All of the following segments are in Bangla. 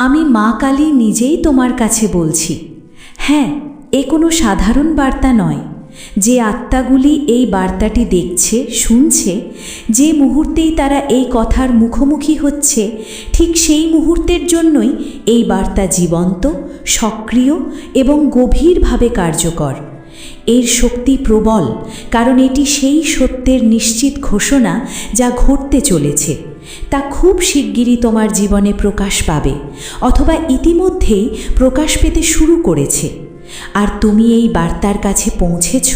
আমি মা কালী নিজেই তোমার কাছে বলছি। হ্যাঁ এ কোনো সাধারণ বার্তা নয়। যে আত্মাগুলি এই বার্তাটি দেখছে, শুনছে, যে মুহূর্তেই তারা এই কথার মুখোমুখি হচ্ছে, ঠিক সেই মুহূর্তের জন্যই এই বার্তা জীবন্ত, সক্রিয় এবং গভীরভাবে কার্যকর। এর শক্তি প্রবল, কারণ এটি সেই সত্যের নিশ্চিত ঘোষণা যা ঘটতে চলেছে। তা খুব শিগগিরই তোমার জীবনে প্রকাশ পাবে, অথবা ইতিমধ্যেই প্রকাশ পেতে শুরু করেছে। আর তুমি এই বার্তার কাছে পৌঁছেছ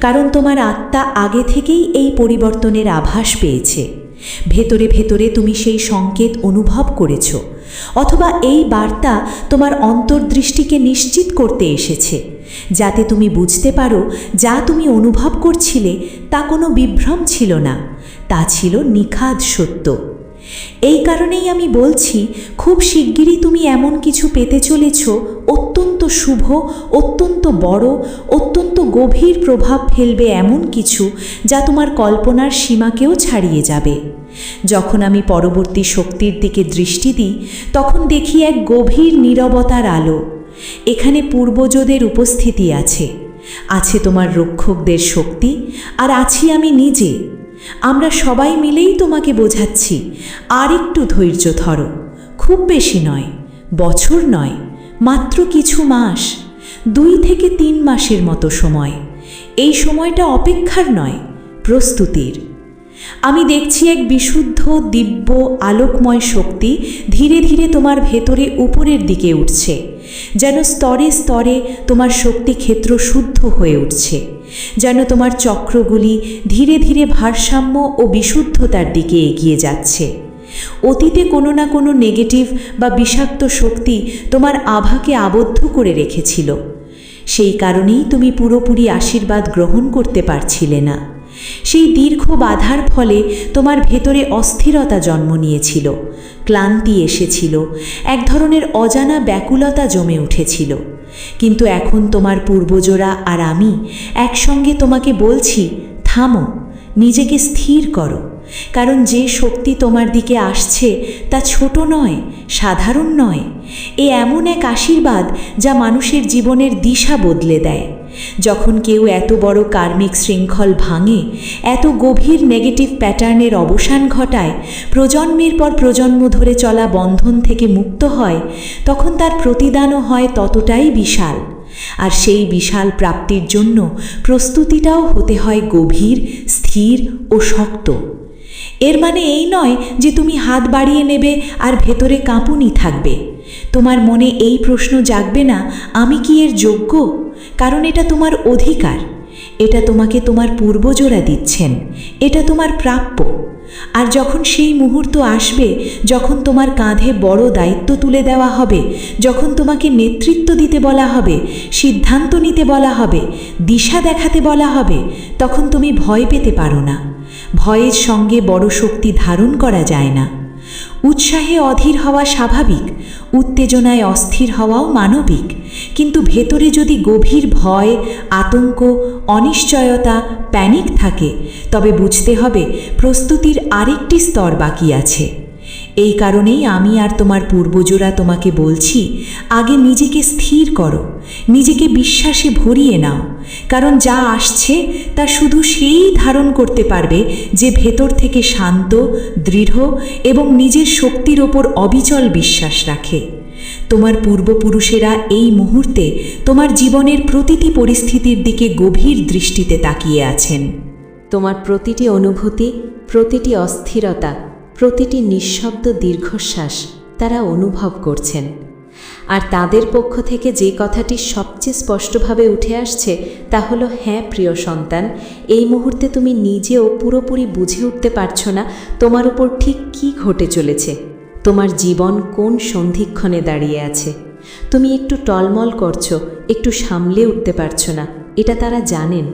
কারণ তোমার আত্মা আগে থেকেই এই পরিবর্তনের আভাস পেয়েছে। ভেতরে ভেতরে তুমি সেই সংকেত অনুভব করেছ, অথবা এই বার্তা তোমার অন্তর্দৃষ্টিকে নিশ্চিত করতে এসেছে, যাতে তুমি বুঝতে পারো যা তুমি অনুভব করছিলে তা কোনো বিভ্রম ছিল না, তা ছিল নিখাদ সত্য। এই কারণেই আমি বলছি, খুব শিগগিরই তুমি এমন কিছু পেতে চলেছ, অত্যন্ত শুভ, অত্যন্ত বড়, অত্যন্ত গভীর প্রভাব ফেলবে এমন কিছু যা তোমার কল্পনার সীমাকেও ছাড়িয়ে যাবে। যখন আমি পরবর্তী শক্তির দিকে দৃষ্টি দিই, তখন দেখি এক গভীর নীরবতার আলো। এখানে পূর্বজদের উপস্থিতি আছে। আছে তোমার রক্ষকদের শক্তি, আর আছি আমি নিজে। আমরা সবাই মিলেই তোমাকে বোঝাচ্ছি। আর একটু ধৈর্য ধরো। খুব বেশি নয়, বছর নয়, মাত্র কিছু মাস, দুই থেকে তিন মাসের মতো সময়। এই সময়টা অপেক্ষার নয়, প্রস্তুতির। আমি দেখছি এক বিশুদ্ধ, দিব্য, আলোকময় শক্তি ধীরে ধীরে তোমার ভেতরে উপরের দিকে উঠছে, যেন স্তরে স্তরে তোমার শক্তি ক্ষেত্র শুদ্ধ হয়ে উঠছে। যেন তোমার চক্রগুলি ধীরে ধীরে ভারসাম্য ও বিশুদ্ধতার দিকে এগিয়ে যাচ্ছে। অতীতে কোনো না কোনো নেগেটিভ বা বিষাক্ত শক্তি তোমার আভাকে আবদ্ধ করে রেখেছিল। সেই কারণেই তুমি পুরোপুরি আশীর্বাদ গ্রহণ করতে পারছিলে না। সেই দীর্ঘ বাধার ফলে তোমার ভেতরে অস্থিরতা জন্ম নিয়েছিল। ক্লান্তি এসেছিল। এক ধরনের অজানা ব্যাকুলতা জমে উঠেছিল। কিন্তু এখন তোমার পূর্বজোরা আর আমি একসঙ্গে তোমাকে বলছি, থামো, নিজেকে স্থির করো। কারণ যে শক্তি তোমার দিকে আসছে তা ছোট নয়, সাধারণ নয়। এ এমন এক আশীর্বাদ যা মানুষের জীবনের দিশা বদলে দেয়। যখন কেউ এত বড় কার্মিক শৃঙ্খল ভাঙে, এত গভীর নেগেটিভ প্যাটার্নের অবসান ঘটায়, প্রজন্মের পর প্রজন্ম ধরে চলা বন্ধন থেকে মুক্ত হয়, তখন তার প্রতিদানও হয় ততটাই বিশাল। আর সেই বিশাল প্রাপ্তির জন্য প্রস্তুতিটাও হতে হয় গভীর, স্থির ও শক্ত। এর মানে এই নয় যে তুমি হাত বাড়িয়ে নেবে আর ভেতরে কাঁপুনি থাকবে। তোমার মনে এই প্রশ্ন জাগবে না, আমি কি এর যোগ্য? কারণ এটা তোমার অধিকার। এটা তোমাকে তোমার পূর্বজোরা দিচ্ছেন। এটা তোমার প্রাপ্য। আর যখন সেই মুহূর্ত আসবে, যখন তোমার কাঁধে বড় দায়িত্ব তুলে দেওয়া হবে, যখন তোমাকে নেতৃত্ব দিতে বলা হবে, সিদ্ধান্ত নিতে বলা হবে, দিশা দেখাতে বলা হবে, তখন তুমি ভয় পেতে পারো না। ভয়ের সঙ্গে বড় শক্তি ধারণ করা যায় না। উৎসাহে অধীর হওয়া স্বাভাবিক, উত্তেজনায় অস্থির হওয়াও মানবিক। কিন্তু ভেতরে যদি গভীর ভয়, আতঙ্ক, অনিশ্চয়তা, প্যানিক থাকে, তবে বুঝতে হবে প্রস্তুতির আরেকটি স্তর বাকি আছে। এই কারণেই আমি আর তোমার পূর্বজোরা তোমাকে বলছি, আগে নিজেকে স্থির করো। নিজেকে বিশ্বাসে ভরিয়ে নাও, কারণ যা আসছে তা শুধু সেই ধারণ করতে পারবে যে ভেতর থেকে শান্ত, দৃঢ় এবং নিজের শক্তির ওপর অবিচল বিশ্বাস রাখে। তোমার পূর্বপুরুষেরা এই মুহূর্তে তোমার জীবনের প্রতিটি পরিস্থিতির দিকে গভীর দৃষ্টিতে তাকিয়ে আছেন। তোমার প্রতিটি অনুভূতি, প্রতিটি অস্থিরতা, প্রতিটি নিঃশব্দ দীর্ঘশ্বাস তারা অনুভব করছেন। আর তাদের পক্ষ থেকে যে কথাটি সবচেয়ে স্পষ্টভাবে উঠে আসছে তা হলো হ্যাঁ প্রিয় সন্তান, এই মুহূর্তে তুমি নিজেও পুরোপুরি বুঝে উঠতে পারছ না তোমার উপর ঠিক কি ঘটে চলেছে। তোমার জীবন কোন সন্ধিক্ষণে দাঁড়িয়ে আছে। তুমি একটু টলমল করছ, একটু সামলে উঠতে পারছ না, এটা তারা জানেন।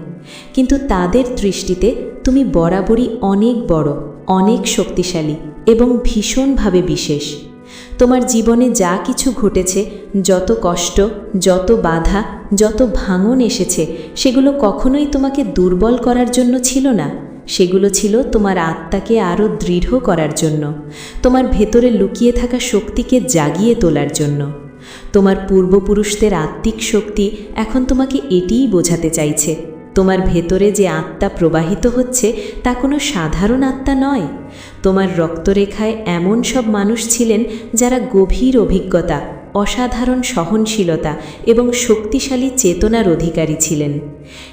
কিন্তু তাদের দৃষ্টিতে তুমি বরাবরই অনেক বড়, অনেক শক্তিশালী এবং ভীষণভাবে বিশেষ। তোমার জীবনে যা কিছু ঘটেছে, যত কষ্ট, যত বাধা, যত ভাঙন এসেছে, সেগুলো কখনোই তোমাকে দুর্বল করার জন্য ছিল না। সেগুলো ছিল তোমার আত্মাকে আরও দৃঢ় করার জন্য, তোমার ভেতরে লুকিয়ে থাকা শক্তিকে জাগিয়ে তোলার জন্য। তোমার পূর্বপুরুষদের আত্মিক শক্তি এখন তোমাকে এটিই বোঝাতে চাইছে। তোমার ভেতরে যে আত্মা প্রবাহিত হচ্ছে, তা কোনো সাধারণ আত্মা নয়। তোমার রক্তরেখায় এমন সব মানুষ ছিলেন যারা গভীর অভিজ্ঞতা, অসাধারণ সহনশীলতা এবং শক্তিশালী চেতনার অধিকারী ছিলেন।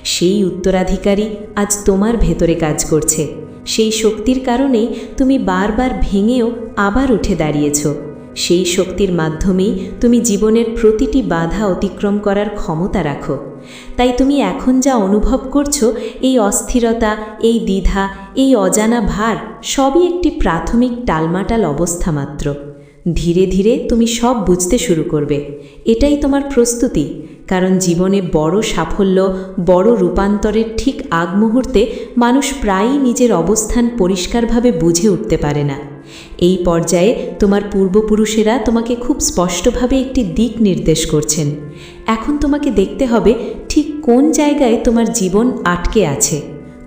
সেই উত্তরাধিকারী আজ তোমার ভেতরে কাজ করছে। সেই শক্তির কারণেই তুমি বারবার ভেঙেও আবার উঠে দাঁড়িয়েছ। সেই শক্তির মাধ্যমেই তুমি জীবনের প্রতিটি বাধা অতিক্রম করার ক্ষমতা রাখো। তাই তুমি এখন যা অনুভব করছ, এই অস্থিরতা, এই দ্বিধা, এই অজানা ভার, সবই একটি প্রাথমিক টালমাটাল অবস্থা মাত্র। ধীরে ধীরে তুমি সব বুঝতে শুরু করবে। এটাই তোমার প্রস্তুতি, কারণ জীবনে বড় সাফল্য, বড় রূপান্তরের ঠিক আগ মুহূর্তে মানুষ প্রায়ই নিজের অবস্থান পরিষ্কারভাবে বুঝে উঠতে পারে না। এই পর্যায়ে তোমার পূর্বপুরুষেরা তোমাকে খুব স্পষ্টভাবে একটি দিক নির্দেশ করছেন। এখন তোমাকে দেখতে হবে ঠিক কোন জায়গায় তোমার জীবন আটকে আছে।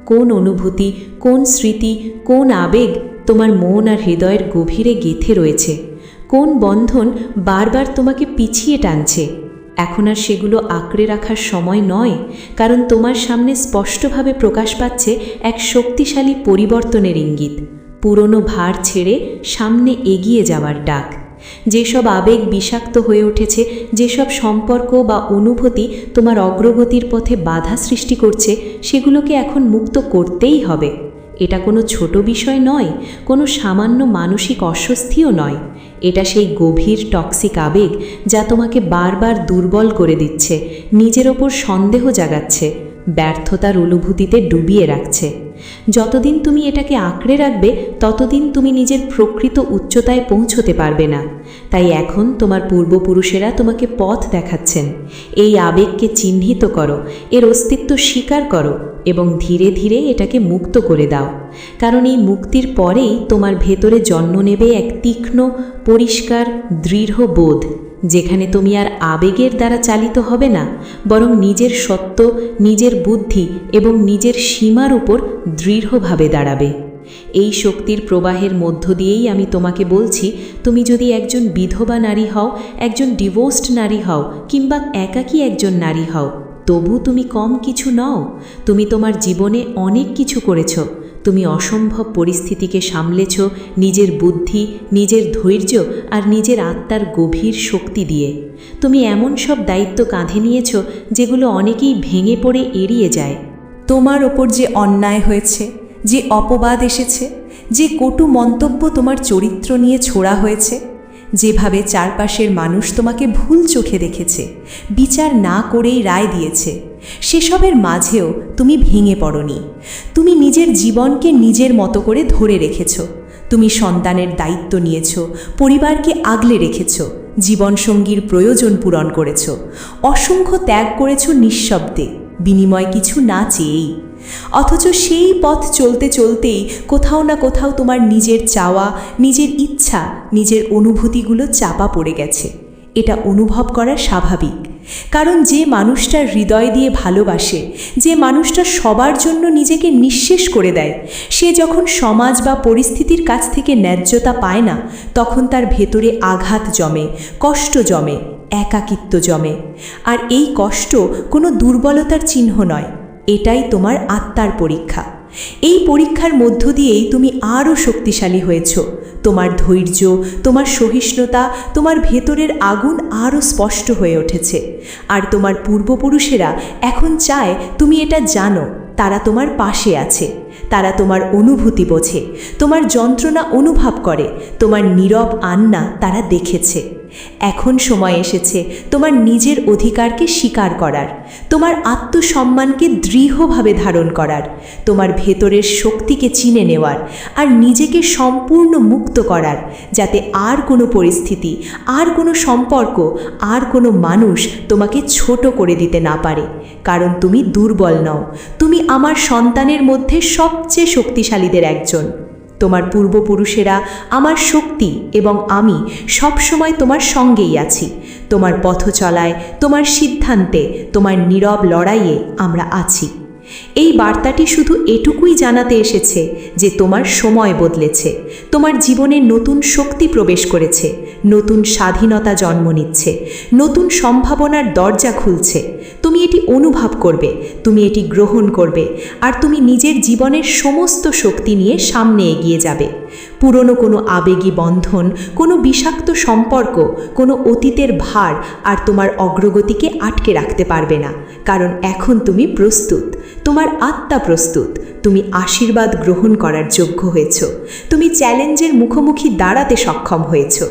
কোন অনুভূতি, কোন স্মৃতি, কোন আবেগ তোমার মন আর হৃদয়ের গভীরে গেথে রয়েছে। কোন বন্ধন বারবার তোমাকে পিছিয়ে টানছে। এখন আর সেগুলো আঁকড়ে রাখার সময় নয়, কারণ তোমার সামনে স্পষ্টভাবে প্রকাশ পাচ্ছে এক শক্তিশালী পরিবর্তনের ইঙ্গিত। পুরনো ভার ছেড়ে সামনে এগিয়ে যাওয়ার ডাক। যেসব আবেগ বিষাক্ত হয়ে উঠেছে, যেসব সম্পর্ক বা অনুভূতি তোমার অগ্রগতির পথে বাধা সৃষ্টি করছে, সেগুলোকে এখন মুক্ত করতেই হবে। এটা কোনো ছোট বিষয় নয়, কোনো সামান্য মানসিক অস্বস্তিও নয়। এটা সেই গভীর টক্সিক আবেগ যা তোমাকে বারবার দুর্বল করে দিচ্ছে, নিজের ওপর সন্দেহ জাগাচ্ছে, ব্যর্থতার অনুভূতিতে ডুবিয়ে রাখছে। যতদিন তুমি এটাকে আঁকড়ে রাখবে, ততদিন তুমি নিজের প্রকৃত উচ্চতায় পৌঁছতে পারবে না। তাই এখন তোমার পূর্বপুরুষেরা তোমাকে পথ দেখাচ্ছেন। এই আবেগকে চিহ্নিত করো, এর অস্তিত্ব স্বীকার করো এবং ধীরে ধীরে এটাকে মুক্ত করে দাও। কারণ এই মুক্তির পরেই তোমার ভেতরে জন্ম নেবে এক তীক্ষ্ণ, পরিষ্কার, দৃঢ় বোধ। যেখানে তুমি আর আবেগের দ্বারা চালিত হবে না, বরং নিজের সত্য, নিজের বুদ্ধি এবং নিজের সীমার উপর দৃঢ়ভাবে দাঁড়াবে। এই শক্তির প্রবাহের মধ্য দিয়েই আমি তোমাকে বলছি, তুমি যদি একজন বিধবা নারী হও, একজন ডিভোর্সড নারী হও, কিংবা একাকী একজন নারী হও, তবু তুমি কম কিছু নও। তুমি তোমার জীবনে অনেক কিছু করেছ। তুমি অসম্ভব পরিস্থিতিকে সামলেছ নিজের বুদ্ধি, নিজের ধৈর্য আর নিজের আত্মার গভীর শক্তি দিয়ে। তুমি এমন সব দায়িত্ব কাঁধে নিয়েছ যেগুলো অনেকেই ভেঙে পড়ে এড়িয়ে যায়। তোমার ওপর যে অন্যায় হয়েছে, যে অপবাদ এসেছে, যে কটু মন্তব্য তোমার চরিত্র নিয়ে ছোড়া হয়েছে, যেভাবে চারপাশের মানুষ তোমাকে ভুল চোখে দেখেছে, বিচার না করেই রায় দিয়েছে সেসবের মাঝেও তুমি ভেঙে পড়নি। তুমি নিজের জীবনকে নিজের মতো করে ধরে রেখেছ। তুমি সন্তানের দায়িত্ব নিয়েছ, পরিবারকে আগলে রেখেছ, জীবনসঙ্গীর প্রয়োজন পূরণ করেছ, অসংখ্য ত্যাগ করেছ নিঃশব্দে, বিনিময় কিছু না চেয়েই। অথচ সেই পথ চলতে চলতেই কোথাও না কোথাও তোমার নিজের চাওয়া, নিজের ইচ্ছা, নিজের অনুভূতিগুলো চাপা পড়ে গেছে। এটা অনুভব করা স্বাভাবিক। কারণ যে মানুষটা হৃদয় দিয়ে ভালোবাসে, যে মানুষটা সবার জন্য নিজেকে নিঃশেষ করে দেয়, সে যখন সমাজ বা পরিস্থিতির কাছ থেকে ন্যায্যতা পায় না, তখন তার ভেতরে আঘাত জমে, কষ্ট জমে, একাকিত্ব জমে। আর এই কষ্ট কোনো দুর্বলতার চিহ্ন নয়, এটাই তোমার আত্মার পরীক্ষা। এই পরীক্ষার মধ্য দিয়েই তুমি আরও শক্তিশালী হয়েছ। তোমার ধৈর্য, তোমার সহিষ্ণুতা, তোমার ভেতরের আগুন আরও স্পষ্ট হয়ে উঠেছে। আর তোমার পূর্বপুরুষেরা এখন চায় তুমি এটা জানো, তারা তোমার পাশে আছে, তারা তোমার অনুভূতি বোঝে, তোমার যন্ত্রণা অনুভব করে, তোমার নীরব আন্না তারা দেখেছে। এখন সময় এসেছে তোমার নিজের অধিকারকে স্বীকার করার, তোমার আত্মসম্মানকে দৃঢ়ভাবে ধারণ করার, তোমার ভেতরের শক্তিকে চিনে নেওয়ার আর নিজেকে সম্পূর্ণ মুক্ত করার, যাতে আর কোনো পরিস্থিতি, আর কোনো সম্পর্ক, আর কোনো মানুষ তোমাকে ছোট করে দিতে না পারে। কারণ তুমি দুর্বল নও, তুমি আমার সন্তানের মধ্যে সবচেয়ে শক্তিশালীদের একজন। তোমার পূর্বপুরুষেরা আমার শক্তি এবং আমি সবসময় তোমার সঙ্গেই আছি। তোমার পথ চলায় তোমার সিদ্ধান্তে, তোমার নীরব লড়াইয়ে আমরা আছি। এই বার্তাটি শুধু এটুকুই জানাতে এসেছে যে তোমার সময় বদলেছে, তোমার জীবনে নতুন শক্তি প্রবেশ করেছে, নতুন স্বাধীনতা জন্ম নিচ্ছে, নতুন সম্ভাবনার দরজা খুলছে। তুমি এটি অনুভব করবে, তুমি এটি গ্রহণ করবে, আর তুমি নিজের জীবনের সমস্ত শক্তি নিয়ে সামনে এগিয়ে যাবে। পুরনো কোনো আবেগী বন্ধন, কোনো বিষাক্ত সম্পর্ক, কোনো অতীতের ভার আর তোমার অগ্রগতিকে আটকে রাখতে পারবে না, কারণ এখন তুমি প্রস্তুত। তোমার আত্মা প্রস্তুত। তুমি আশীর্বাদ গ্রহণ করার যোগ্য হয়েছ। তুমি চ্যালেঞ্জের মুখোমুখি দাঁড়াতে সক্ষম হয়েছ।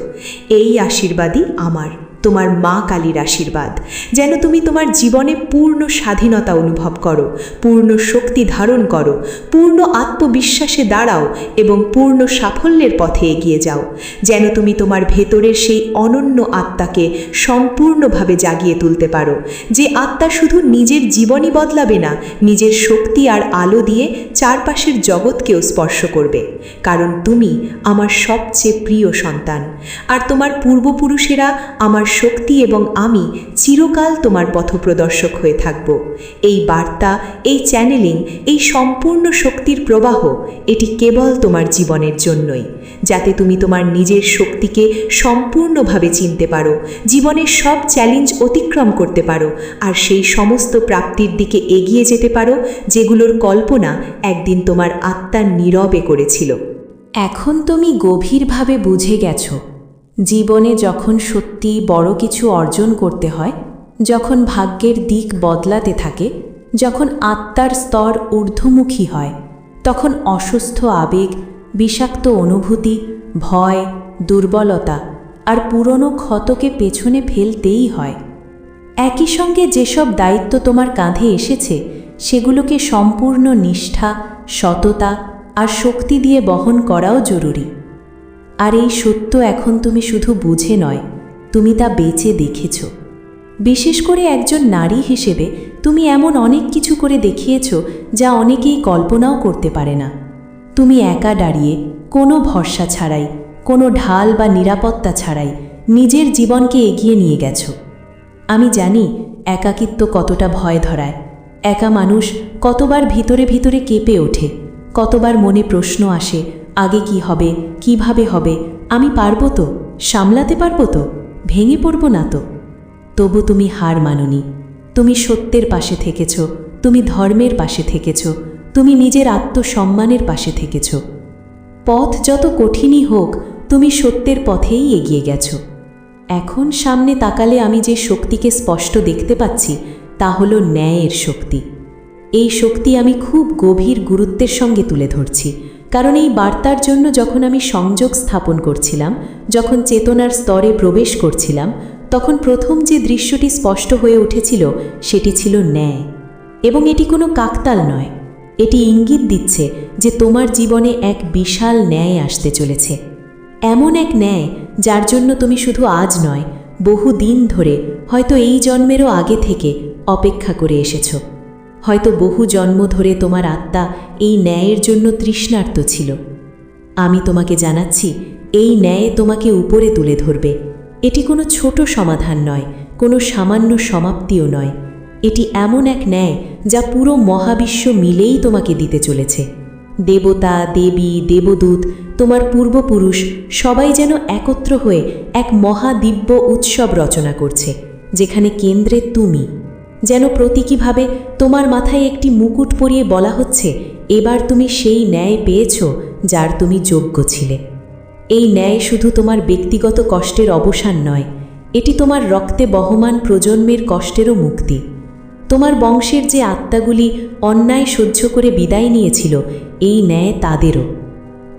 এই আশীর্বাদই আমার। তোমার মা কালীর আশীর্বাদ। যেন তুমি তোমার জীবনে পূর্ণ স্বাধীনতা অনুভব করো, পূর্ণ শক্তি ধারণ করো, পূর্ণ আত্মবিশ্বাসে দাঁড়াও এবং পূর্ণ সাফল্যের পথে এগিয়ে যাও। যেন তুমি তোমার ভেতরের সেই অনন্য আত্মাকে সম্পূর্ণভাবে জাগিয়ে তুলতে পারো, যে আত্মা শুধু নিজের জীবনই বদলাবে না, নিজের শক্তি আর আলো দিয়ে চারপাশের জগৎকেও স্পর্শ করবে। কারণ তুমি আমার সবচেয়ে প্রিয় সন্তান। আর তোমার পূর্বপুরুষেরা আমার শক্তি এবং আমি চিরকাল তোমার পথপ্রদর্শক হয়ে থাকব। এই বার্তা, এই চ্যানেলিং, এই সম্পূর্ণ শক্তির প্রবাহ, এটি কেবল তোমার জীবনের জন্যই। যাতে তুমি তোমার নিজের শক্তিকে সম্পূর্ণভাবে চিনতে পারো, জীবনের সব চ্যালেঞ্জ অতিক্রম করতে পারো, আর সেই সমস্ত প্রাপ্তির দিকে এগিয়ে যেতে পারো, যেগুলোর কল্পনা একদিন তোমার আত্মার নীরবে করেছিল। এখন তুমি গভীরভাবে বুঝে গেছো। জীবনে যখন সত্যি বড় কিছু অর্জন করতে হয়, যখন ভাগ্যের দিক বদলাতে থাকে, যখন আত্মার স্তর ঊর্ধ্বমুখী হয়, তখন অসুস্থ আবেগ, বিষাক্ত অনুভূতি, ভয়, দুর্বলতা আর পুরনো ক্ষতকে পেছনে ফেলতেই হয়। একই সঙ্গে যেসব দায়িত্ব তোমার কাঁধে এসেছে, সেগুলোকে সম্পূর্ণ নিষ্ঠা, সততা আর শক্তি দিয়ে বহন করাও জরুরি। আর এই সত্য এখন তুমি শুধু বুঝে নয়, তুমি তা বেঁচে দেখেছ। বিশেষ করে একজন নারী হিসেবে তুমি এমন অনেক কিছু করে দেখিয়েছ যা অনেকেই কল্পনাও করতে পারে না। তুমি একা দাঁড়িয়ে, কোনো ভরসা ছাড়াই, কোনো ঢাল বা নিরাপত্তা ছাড়াই নিজের জীবনকে এগিয়ে নিয়ে গেছ। আমি জানি, একাকিত্ব কতটা ভয় ধরায়। একা মানুষ কতবার ভিতরে ভিতরে কেঁপে ওঠে, কতবার মনে প্রশ্ন আসে আগে কি হবে, কীভাবে হবে, আমি পারব তো? সামলাতে পারব তো? ভেঙে পড়ব না তো? তবু তুমি হার মাননি। তুমি সত্যের পাশে থেকেছ, তুমি ধর্মের পাশে থেকেছ, তুমি নিজের আত্মসম্মানের পাশে থেকেছ। পথ যত কঠিনই হোক, তুমি সত্যের পথেই এগিয়ে গেছো। এখন সামনে তাকালে আমি যে শক্তিকে স্পষ্ট দেখতে পাচ্ছি, তা হল ন্যায়ের শক্তি। এই শক্তি আমি খুব গভীর গুরুত্বের সঙ্গে তুলে ধরছি। কারণ এই বার্তার জন্য যখন আমি সংযোগ স্থাপন করছিলাম, যখন চেতনার স্তরে প্রবেশ করছিলাম, তখন প্রথম যে দৃশ্যটি স্পষ্ট হয়ে উঠেছিল সেটি ছিল ন্যায়। এবং এটি কোনো কাকতাল নয়। এটি ইঙ্গিত দিচ্ছে যে তোমার জীবনে এক বিশাল ন্যায় আসতে চলেছে। এমন এক ন্যায় যার জন্য তুমি শুধু আজ নয় বহু দিন ধরে হয়তো এই জন্মেরও আগে থেকে অপেক্ষা করে এসেছ। হয়তো বহু জন্ম ধরে তোমার আত্মা এই ন্যায়ের জন্য তৃষ্ণার্ত ছিল। আমি তোমাকে জানাচ্ছি, এই ন্যায় তোমাকে উপরে তুলে ধরবে। এটি কোনো ছোট সমাধান নয়, কোনো সামান্য সমাপ্তিও নয়। এটি এমন এক ন্যায় যা পুরো মহাবিশ্ব মিলেই তোমাকে দিতে চলেছে। দেবতা, দেবী, দেবদূত, তোমার পূর্বপুরুষ সবাই যেন একত্র হয়ে এক মহাদিব্য উৎসব রচনা করছে, যেখানে কেন্দ্রে তুমি। যেন প্রতীকীভাবে তোমার মাথায় একটি মুকুট পরিয়ে বলা হচ্ছে, এবার তুমি সেই ন্যায় পেয়েছ যার তুমি যোগ্য ছিলে। এই ন্যায় শুধু তোমার ব্যক্তিগত কষ্টের অবসান নয়, এটি তোমার রক্তে বহমান প্রজন্মের কষ্টেরও মুক্তি। তোমার বংশের যে আত্মাগুলি অন্যায় সহ্য করে বিদায় নিয়েছিল, এই ন্যায় তাদেরও।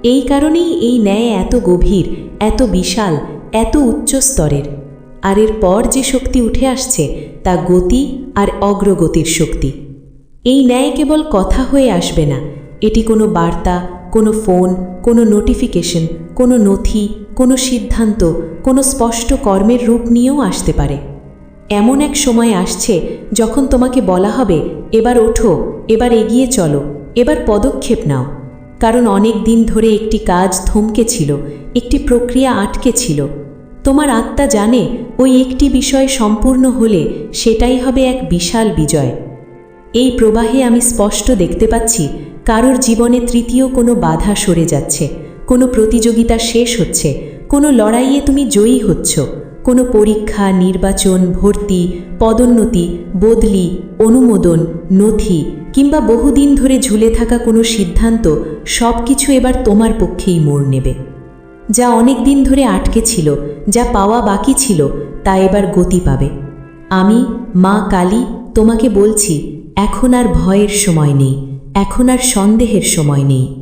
এই কারণেই এই ন্যায় এত গভীর, এত বিশাল, এত উচ্চ স্তরের। আর এর পর যে শক্তি উঠে আসছে, তা গতি আর অগ্রগতির শক্তি। এই ন্যায় কেবল কথা হয়ে আসবে না। এটি কোনো বার্তা, কোনো ফোন, কোনো নোটিফিকেশন, কোনো নথি, কোনো সিদ্ধান্ত, কোনো স্পষ্ট কর্মের রূপ নিয়েও আসতে পারে। এমন এক সময় আসছে যখন তোমাকে বলা হবে, এবার ওঠো, এবার এগিয়ে চলো, এবার পদক্ষেপ নাও। কারণ অনেক দিন ধরে একটি কাজ থমকে ছিল, একটি প্রক্রিয়া আটকে ছিল। তোমার আত্মা জানে ওই একটি বিষয় সম্পূর্ণ হলে সেটাই হবে এক বিশাল বিজয়। এই প্রবাহে আমি স্পষ্ট দেখতে পাচ্ছি কারোর জীবনে তৃতীয় কোনো বাধা সরে যাচ্ছে, কোনো প্রতিযোগিতা শেষ হচ্ছে, কোনো লড়াইয়ে তুমি জয়ী হচ্ছ, কোনো পরীক্ষা, নির্বাচন, ভর্তি, পদোন্নতি, বদলি, অনুমোদন, নথি কিংবা বহুদিন ধরে ঝুলে থাকা কোনো সিদ্ধান্ত সব কিছু এবার তোমার পক্ষেই মোড় নেবে। যা অনেক দিন ধরে আটকে ছিল, যা পাওয়া বাকি ছিল, তা এবার গতি পাবে। আমি, মা কালী, তোমাকে বলছি, এখন আর ভয়ের সময় নেই, এখন আর সন্দেহের সময় নেই।